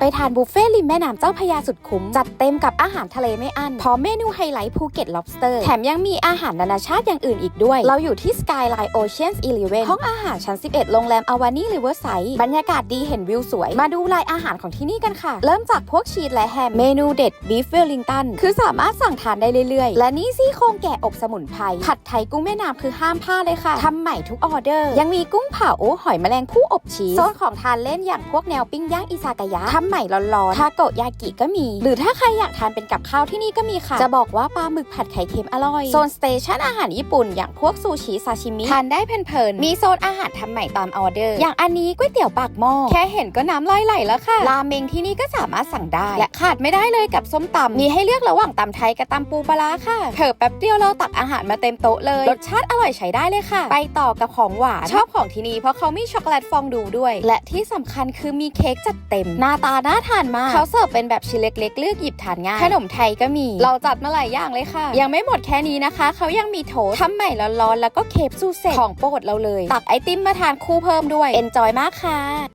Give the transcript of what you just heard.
ไปทานบุฟเฟ่ต์ริมแม่น้ำเจ้าพยาสุดคุ้ม จัดเต็มกับอาหารทะเลไม่อั้นพร้อมเมนูไฮไลท์ภูเก็ต lobster แถมยังมีอาหารนานาชาติอย่างอื่นอีกด้วย เราอยู่ที่ Skyline Oceans 11 ห้องอาหารชั้น 11 โรงแรมอวานี่ริเวอร์ไซด์บรรยากาศดีเห็นวิวสวย มาดูรายอาหารของที่นี่กันค่ะ เริ่มจากพวกชีสและแฮมเมนูเด็ดบีฟเวลลิงตันคือสามารถสั่งทานได้เรื่อยๆ และนี่ซี่โครงแกะอบสมุนไพรผัดไทยกุ้งแม่น้ำคือห้ามพลาดเลยค่ะทำใหม่ทุกออเดอร์ ยังมีกุ้งเผาหอยแมลงผู้อบชีสโซนของทานเล่นอย่างพวกแนวปิ้งย่างอิซากายะทำใหม่ร้อนๆทาโกยากิก็มี หรือถ้าใครอยากทานเป็นกับข้าวที่นี่ก็มีค่ะ จะบอกว่าปลาหมึกผัดไข่เค็มอร่อย โซนสเตชันอาหารญี่ปุ่นอย่างพวกซูชิซาชิมิทานได้เพลินๆมีโซนอาหารทำใหม่ตามออเดอร์ อย่างอันนี้ก๋วยเตี๋ยวปากหม้อแค่เห็นก็น้ำลายไหลแล้วค่ะราเมงที่นี่ก็สามารถสั่งได้ และขาดไม่ได้เลยกับส้มตำมีให้เลือกระหว่างตำไทยกับตำปูปลาค่ะเถอะแป๊บเดียวเราตักอาหารมาเต็มโต๊ะเลยรสชาติอร่อยใช้ได้เลยค่ะ ไปต่อกับของหวานชอบของที่นี่เพราะเขามีช็อกโกแลตฟองดูด้วย และที่สำคัญคือมีเค้กจัดเต็มหน้าตาน่าทานมากเขาเสิร์ฟเป็นแบบชิ้นเล็กๆ เลือกหยิบทานง่าย ขนมไทยก็มี เราจัดมาหลายอย่างเลยค่ะ ยังไม่หมดแค่นี้นะคะ เขายังมีโถสต์ทำใหม่ร้อนๆแล้วก็เคปซูเซ็ตของโปรดเราเลย ตักไอติมมาทานคู่เพิ่มด้วยเอนจอยมากค่ะ